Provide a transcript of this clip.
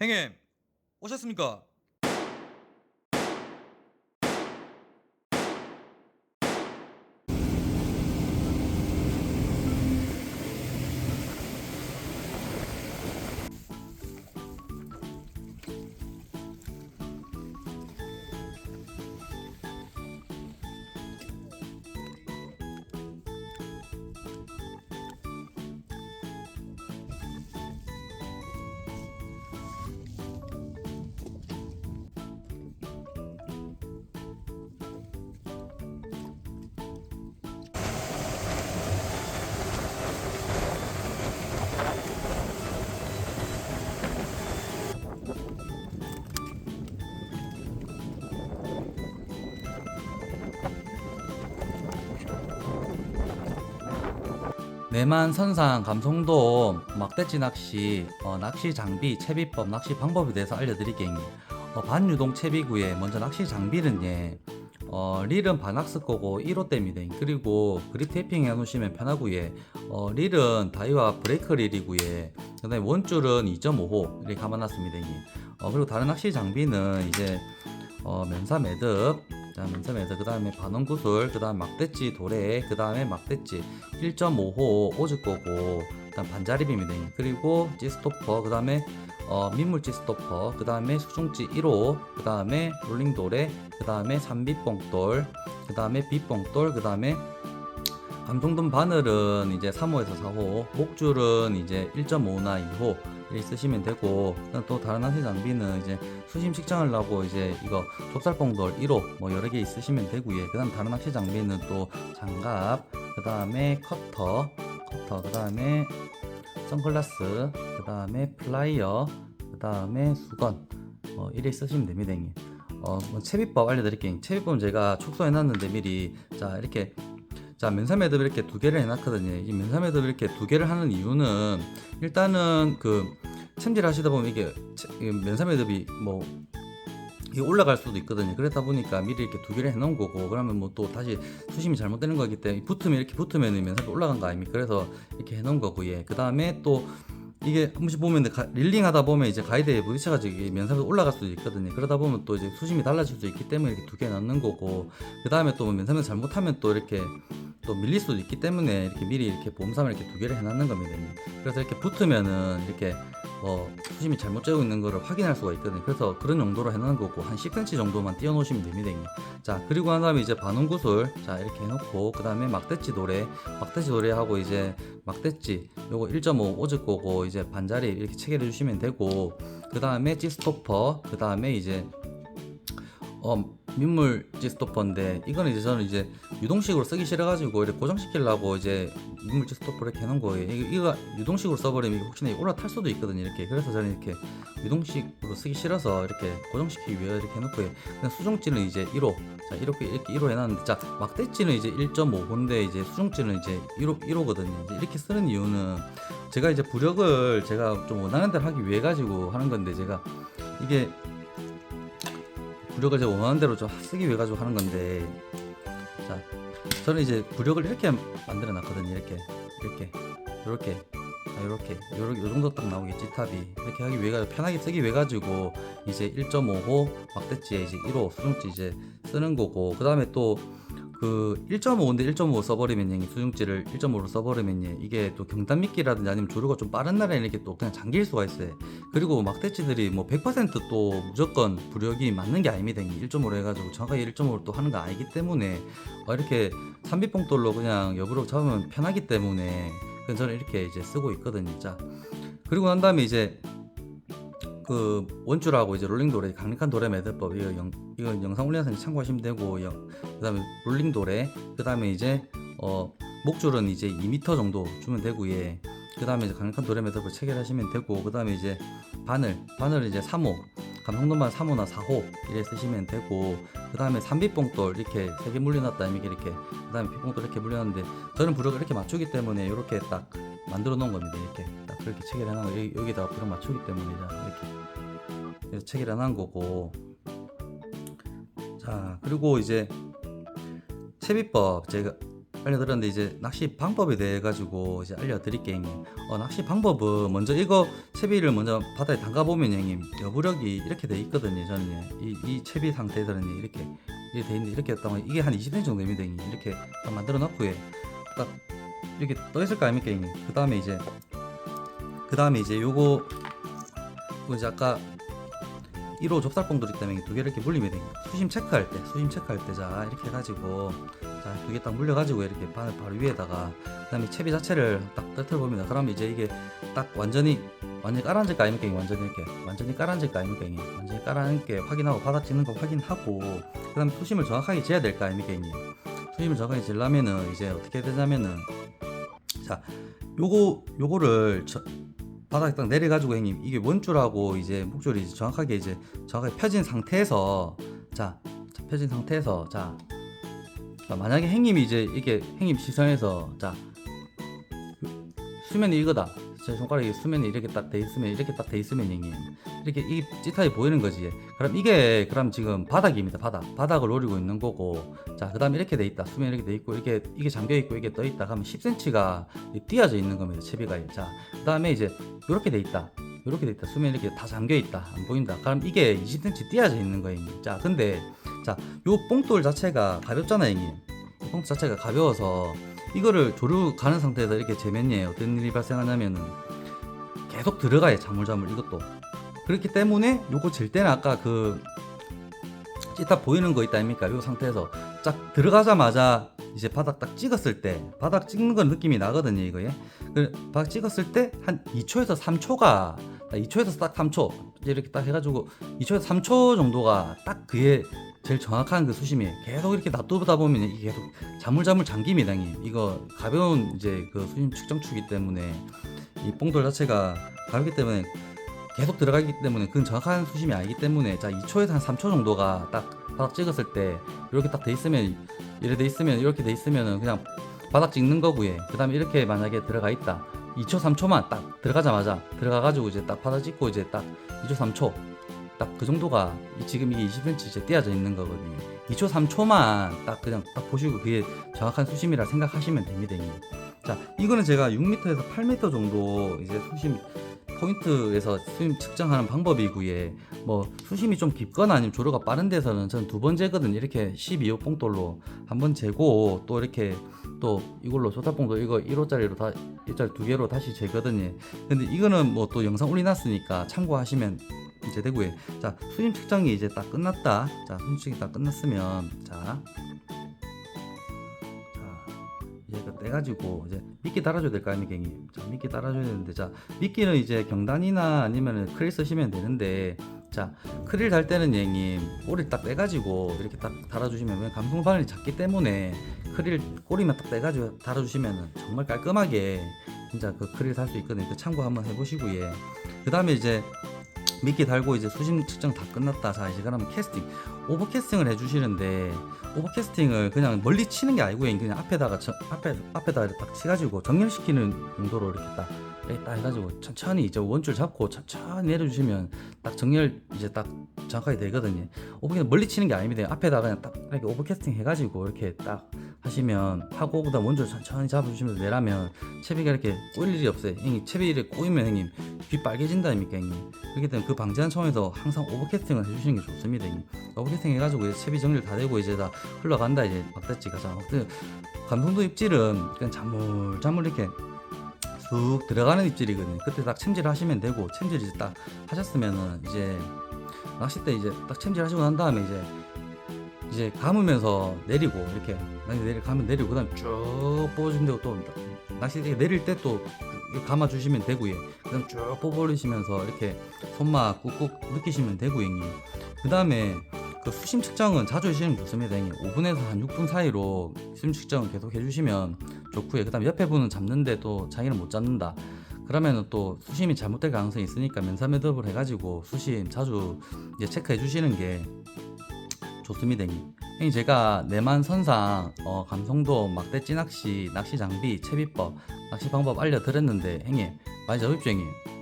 행님 오셨습니까? 내만 선상 감성돔 막대치 낚시 어, 낚시 장비 채비법 낚시 방법에 대해서 알려드리겠니? 어, 반유동 채비구에 먼저 낚시 장비는 예. 어, 릴은 반악스 거고 1호대입니다 그리고 그립 테이핑 해 놓으시면 편하고 예 어, 릴은 다이와 브레이크 릴이고 예 그다음에 원줄은 2.5호 이렇게 감아놨습니다 어, 그리고 다른 낚시 장비는 이제 어, 면사 매듭 자, 면사 매듭 그 다음에 반원구슬 그 다음 막대치 도래 그 다음에 막대치. 1.5호 오즈 거고 그다음 반자립입니다. 그리고 찌스토퍼 그 다음에 어, 민물찌 스토퍼 그 다음에 수중찌 1호 그 다음에 롤링돌에 그 다음에 산비뽕돌 그 다음에 비뽕돌 그 다음에 감성돔 바늘은 이제 3호에서 4호. 목줄은 이제 1.5나 2호 이렇게 쓰시면 되고 또 다른 낚시 장비는 이제 수심 식장하려고 이제 이거 좁쌀뽕돌 1호 뭐 여러 개 있으시면 되고요. 그 다음 다른 낚시 장비는 또 장갑 그 다음에 커터 커터 그 다음에 선글라스 그 다음에 플라이어 그 다음에 수건. 어, 이래 쓰시면 됩니다 형님. 어, 뭐 채비법 알려드릴게요 채비법은 제가 축소해 놨는데 미리 자 이렇게 자 면사 매듭 이렇게 두 개를 해놨거든요 이 면사 매듭 이렇게 두 개를 하는 이유는 일단은 그 챔질 하시다 보면 이게 면사 매듭이 뭐 이게 올라갈 수도 있거든요. 그러다 보니까 미리 이렇게 두 개를 해놓은 거고, 그러면 뭐 또 다시 수심이 잘못되는 거기 때문에 붙으면 이렇게 붙으면 면사도 올라간 거 아닙니까? 그래서 이렇게 해놓은 거고, 예. 그 다음에 또 이게 한 번씩 보면 가- 릴링 하다 보면 이제 가이드에 이게 면사가 올라갈 수도 있거든요. 그러다 보면 또 이제 수심이 달라질 수 있기 때문에 이렇게 두 개 넣는 거고, 그 다음에 또 면사면 잘못하면 또 이렇게 또 밀릴 수도 있기 때문에 이렇게 미리 이렇게 보험삼을 이렇게 두 개를 해놨는 겁니다. 그래서 이렇게 붙으면은 이렇게 뭐 수심이 잘못 재고 있는 거를 확인할 수가 있거든요. 그래서 그런 용도로 해놓은 거고 한 10cm 정도만 띄워 놓으시면 됩니다. 형님. 자 그리고 한 다음에 이제 반원구슬 자 이렇게 해놓고 그 다음에 막대치 도래 막대치 도래하고 이제 막대치 요거 1.5 오즈 거고 이제 반자리 이렇게 체결해 주시면 되고 그 다음에 찌스토퍼 그 다음에 이제 어 민물지 스토퍼인데 이거는 이제 저는 이제 유동식으로 쓰기 싫어가지고 이렇게 고정시키려고 이제 민물지 스토퍼 이렇게 해놓은 거예요. 이거, 이거 유동식으로 써버리면 혹시나 올라탈 수도 있거든요. 이렇게 그래서 저는 이렇게 유동식으로 쓰기 싫어서 이렇게 고정시키기 위해 이렇게 해놓고 그냥 수중찌는 이제 1호 자 이렇게 이렇게 1호 해놨는데 자 막대찌는 이제 1.5호인데 이제 수중찌는 이제 1호 1호거든요. 이제 이렇게 쓰는 이유는 제가 이제 부력을 제가 좀 원하는 대로 하기 위해 가지고 하는 건데 제가 이게 부력을 제가 원하는 대로 좀 쓰기 위해 가지고 하는 건데 자 저는 이제 부력을 이렇게 만들어 놨거든요 이렇게 이렇게 이렇게 이렇게 요렇게 요 정도 딱 나오겠지 탑이 이렇게 하기 위해 가지고 편하게 쓰기 위해 가지고 이제 1.5호 막대찌에 이제 1호 수중찌 이제 쓰는 거고 그 다음에 또 그 1.5인데 1.5 써버리면 이 수중찌를 1.5로 써버리면 예, 이게 또 경단미끼라든지 아니면 조류가 좀 빠른 날에 이렇게 또 그냥 잠길 수가 있어요. 그리고 막대치들이 뭐 100%또 무조건 부력이 맞는 게 아닙니다. 1.5로 해가지고 정확하게 1.5로 또 하는 거 아니기 때문에 어, 이렇게 산비뽕돌로 그냥 옆으로 잡으면 편하기 때문에 그래서 저는 이렇게 이제 쓰고 있거든요. 자 그리고 난 다음에 이제 그 원줄하고 이제 롤링 도래 강력한 도래 매듭법 이거 영 이거 영상 올려서 참고하시면 되고 영, 그다음에 롤링 도래 그다음에 이제 어 목줄은 이제 2m 정도 주면 되고 예. 그다음에 이제 강력한 도래 매듭을 체결하시면 되고 그다음에 이제 바늘 바늘은 이제 3호 감성돔반 3호나 4호 이래 쓰시면 되고 그 다음에 산비뽕돌 이렇게 세 개 물려놨다 이렇게 이렇게 그 다음에 비뽕돌 이렇게 물려놨는데 저는 부력을 이렇게 맞추기 때문에 이렇게 딱 만들어 놓은 겁니다. 이렇게 딱 그렇게 체결해 놓은 거 여기, 여기다가 부력 맞추기 때문에 자, 이렇게. 그래서 체결해 놓은 거고. 자 그리고 이제 채비법 제가 알려드렸는데 이제 낚시 방법에 대해 가지고 이제 알려드릴게요 형님 어, 낚시 방법은 먼저 이거 채비를 먼저 바다에 담가 보면 형님 여부력이 이렇게 돼 있거든요 저는 예. 이, 이 채비 상태들은 예, 이렇게 이렇게 돼 있는데 이렇게 딱 이게 한 20cm 정도 됩니다 형님 이렇게 딱 만들어 놓고 예. 딱 이렇게 떠 있을 거 아닙니까 형님 그 다음에 이제 그 다음에 이제 요거 이제 아까 1호 접살봉돌이 때문에 두 개를 이렇게 물리면 돼요. 수심 체크할 때, 수심 체크할 때, 자, 이렇게 해가지고, 자, 두 개 딱 물려가지고, 이렇게 바늘 바로 위에다가, 그 다음에 채비 자체를 딱 떨어봅니다. 그러면 이제 이게 딱 완전히, 완전히 깔아앉을? 이게 완전히 이렇게. 완전히 깔아앉을? 이게. 완전히 깔아앉게 확인하고, 바닥 찍는 거 확인하고, 그 다음에 수심을 정확하게 재야 될? 이게. 수심을 정확하게 재려면은, 이제 어떻게 되냐면은, 자, 요거, 요거를, 저, 바닥에 딱 내려가지고 형님 이게 원줄하고 이제 목줄이 이제 정확하게 이제 정확하게 펴진 상태에서 자, 자, 펴진 상태에서 자, 자, 만약에 형님이 이제 이게 형님 시선에서 자 수면이 이거다 제 손가락이 수면이 이렇게 딱 돼 있으면 이렇게 딱 돼 있으면 형님. 이렇게 이 찌타이 보이는 거지. 그럼 이게 그럼 지금 바닥입니다 바닥. 바닥을 노리고 있는 거고. 자 그 다음에 이렇게 돼 있다. 수면 이렇게 돼 있고 이렇게 이게 잠겨 있고 이게 떠 있다. 그러면 10cm가 띄어져 있는 겁니다 채비가. 자 그 다음에 이제 이렇게 돼 있다. 이렇게 돼 있다. 수면 이렇게 다 잠겨 있다. 안 보인다. 그럼 이게 20cm 띄어져 있는 거예요. 자 근데 자요 뽕돌 자체가 가볍잖아요 형님 이 뽕돌 자체가 가벼워서 이거를 조류 가는 상태에서 이렇게 재면예 어떤 일이 발생하냐면은 계속 들어가요 자물자물 이것도. 그렇기 때문에 요거 질 때는 아까 그 찌딱 보이는 거 있다 아닙니까? 요 상태에서 딱 들어가자마자 이제 바닥 딱 찍었을 때 바닥 찍는 건 느낌이 나거든요 이거에. 그 바닥 찍었을 때 한 2초에서 3초가 2초에서 딱 3초 이렇게 딱 해가지고 2초에서 3초 정도가 딱 그게 제일 정확한 그 수심이에요. 계속 이렇게 놔두다 보면 이게 계속 자물자물 잠깁니다, 형님. 이거 가벼운 이제 그 수심 측정추기 때문에 이 뽕돌 자체가 가볍기 때문에 계속 들어가기 때문에 그건 정확한 수심이 아니기 때문에 자 2초에서 한 3초 정도가 딱 바닥 찍었을 때 이렇게 딱 돼 있으면 이래 돼 있으면 이렇게 돼 있으면은 그냥 바닥 찍는 거고요. 그다음에 이렇게 만약에 들어가 있다. 2초 3초만 딱 들어가자마자 들어가 가지고 이제 딱 바닥 찍고 이제 딱 2초 3초 딱 그 정도가 이- 지금 이게 20cm 이제 띄어져 있는 거거든요. 2초 3초만 딱 그냥 딱 보시고 그게 정확한 수심이라 생각하시면 됩니다. 형님. 자, 이거는 제가 6m에서 8m 정도 이제 수심 포인트에서 수심 측정하는 방법이고요. 뭐 수심이 좀 깊거나 아니면 조류가 빠른 데서는 저는 두 번 재거든요. 이렇게 12호 뽕돌로 한 번 재고 또 이렇게 또 이걸로 소타뽕도 이거 1호짜리로 다 1짜리 두 개로 다시 재거든요. 근데 이거는 뭐 또 영상 올려놨으니까 참고하시면 이제 되고요. 자 수심 측정이 이제 딱 끝났다. 자 수심 측정이 딱 끝났으면 자. 자 이제 이거 떼가지고 이제 미끼 달아줘야 될 거 아닙니까 형님? 자 미끼 달아줘야 되는데 자 미끼는 이제 경단이나 아니면 크릴 쓰시면 되는데 자 크릴 달 때는 형님 꼬리 딱 떼가지고 이렇게 딱 달아주시면 왜냐면 감성 바늘이 작기 때문에 크릴 꼬리만 딱 떼가지고 달아주시면 정말 깔끔하게 진짜 그 크릴 달수 있거든요. 그 참고 한번 해보시고 예. 그 다음에 이제 미끼 달고 이제 수심 측정 다 끝났다. 자 이제 그러면 캐스팅 오버 캐스팅을 해주시는데 오버 캐스팅을 그냥 멀리 치는 게 아니고 그냥 앞에다가 저, 앞에 앞에다 딱 치가지고 정렬시키는 용도로 이렇게 딱 이렇게 딱 해가지고 천천히 이제 원줄 잡고 천천히 내려주시면 딱 정렬 이제 딱 정확하게 되거든요. 오버 그냥 멀리 치는 게 아닙니다. 앞에다 그냥 딱 이렇게 오버 캐스팅 해가지고 이렇게 딱 하시면 하고 그다음 원줄 천천히 잡아주시면서 내라면 채비가 이렇게 꼬일 일이 없어요. 형님 채비를 꼬이면 형님 귀 빨개진다니까 형님. 그렇기 때문에 그 방지한 차원에서 항상 오버캐스팅을 해주시는 게 좋습니다. 형님. 오버캐스팅 해가지고 이제 채비 정리를 다 되고 이제 다 흘러간다 이제 막대지 가자. 그 감성도 입질은 그냥 자물자물 이렇게 쑥 들어가는 입질이거든요. 그때 딱 챔질 하시면 되고 챔질 이제 딱 하셨으면은 이제 낚싯대 이제 딱 챔질 하시고 난 다음에 이제 이제 감으면서 내리고 이렇게 내리 가면 내리고 그다음 쭉 뽑아주면 되고 또 낚싯대 내릴 때 또 감아 주시면 되고요. 그다음 쭉 뽑아 올리시면서 이렇게 손맛 꾹꾹 느끼시면 되고 형님. 그다음에 그 수심 측정은 자주 해주시면 좋습니다 형님. 5분에서 한 6분 사이로 수심 측정을 계속 해주시면 좋고요. 그다음 에 옆에 분은 잡는데 또 자기는 못 잡는다. 그러면은 또 수심이 잘못될 가능성이 있으니까 면사 매듭을 해가지고 수심 자주 이제 체크해 주시는 게 좋습니다, 형님. 제가 내만 선상, 어, 감성도, 막대 찌 낚시, 낚시 장비, 채비법, 낚시 방법 알려드렸는데 형님 많이 잡으십시오, 형님.